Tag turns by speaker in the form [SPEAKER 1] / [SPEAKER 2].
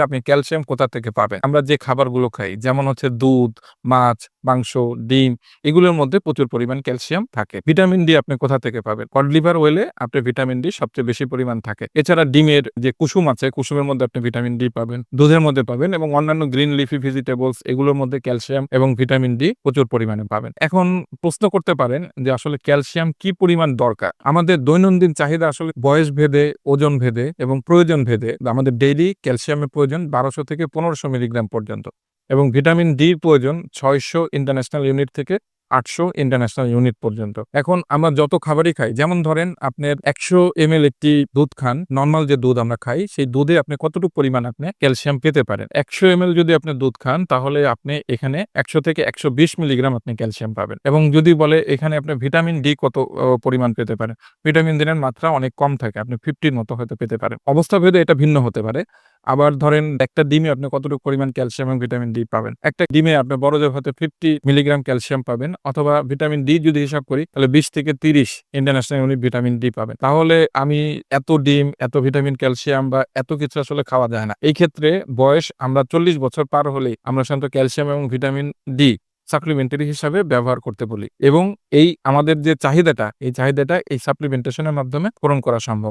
[SPEAKER 1] আপনি ক্যালসিয়াম কোথা থেকে পাবেন? আমরা যে খাবারগুলো খাই যেমন হচ্ছে দুধ মাছ মাংস, ডিম, এগুলোর মধ্যে প্রচুর পরিমাণ ক্যালসিয়াম থাকে। ভিটামিন ডি আপনি কোথা থেকে পাবেন? কড লিভার ওয়েলে আপনি ভিটামিন ডি সবচেয়ে বেশি পরিমাণ থাকে। এছাড়া ডিমের যে কুসুম আছে, কুসুমের মধ্যে আপনি ভিটামিন ডি পাবেন, দুধের মধ্যে পাবেন এবং অন্যান্য গ্রিন লিফি ভেজিটেবলস এগুলোর মধ্যে ক্যালসিয়াম এবং ভিটামিন ডি প্রচুর পরিমাণে পাবেন। এখন প্রশ্ন করতে পারেন যে আসলে ক্যালসিয়াম কি পরিমাণ দরকার? আমাদের দৈনন্দিন চাহিদা আসলে বয়স ভেদে, ওজন ভেদে এবং প্রয়োজন ভেদে আমাদের ডেইলি ক্যালসিয়ামের প্রয়োজন বারোশো থেকে পনেরোশো মিলিগ্রাম পর্যন্ত। এবং ভিটামিন ডি প্রয়োজন ছয়শো ইন্টারন্যাশনাল ইউনিট থেকে আটশো ইন্টারন্যাশনাল ইউনিট পর্যন্ত। এখন আমরা যত খাবারই খাই, যেমন ধরেন আপনার একশো এম একটি দুধ খান নর্মাল যে দুধ আমরা খাই, সেই দুধে আপনি কতটুকু পরিমাণ আপনি ক্যালসিয়াম পেতে পারেন? একশো এম যদি আপনি দুধ খান, তাহলে আপনি এখানে একশো থেকে একশো বিশ মিলিগ্রাম আপনি ক্যালসিয়াম পাবেন। এবং যদি বলে এখানে আপনি ভিটামিন ডি কত পরিমাণ পেতে পারেন? ভিটামিন ডি এর মাত্রা অনেক কম থাকে, আপনি ফিফটির মতো হয়তো পেতে পারেন। অবস্থা ভেদে এটা ভিন্ন হতে পারে। আবার ধরেন একটা ডিমে আপনি কতটুকু পরিমাণ ক্যালসিয়াম এবং ভিটামিন ডি পাবেন? একটা ডিমে আপনি বড় যে হয়তো ফিফটি মিলিগ্রাম ক্যালসিয়াম পাবেন অথবা ভিটামিন ডি যদি হিসাব করি, তাহলে বিশ থেকে তিরিশ ইন্টারন্যাশনাল ইউনিট ভিটামিন ডি পাবেন। তাহলে আমি এত ডিম, এত ভিটামিন, ক্যালসিয়াম বা এত কিছু আসলে খাওয়া যায় না। এই ক্ষেত্রে বয়স আমরা চল্লিশ বছর পার হলেই আমরা সাধারণত ক্যালসিয়াম এবং ভিটামিন ডি সাপ্লিমেন্টারি হিসাবে ব্যবহার করতে বলি এবং এই আমাদের যে চাহিদাটা, এই চাহিদাটা এই সাপ্লিমেন্টেশনের মাধ্যমে পূরণ করা সম্ভব।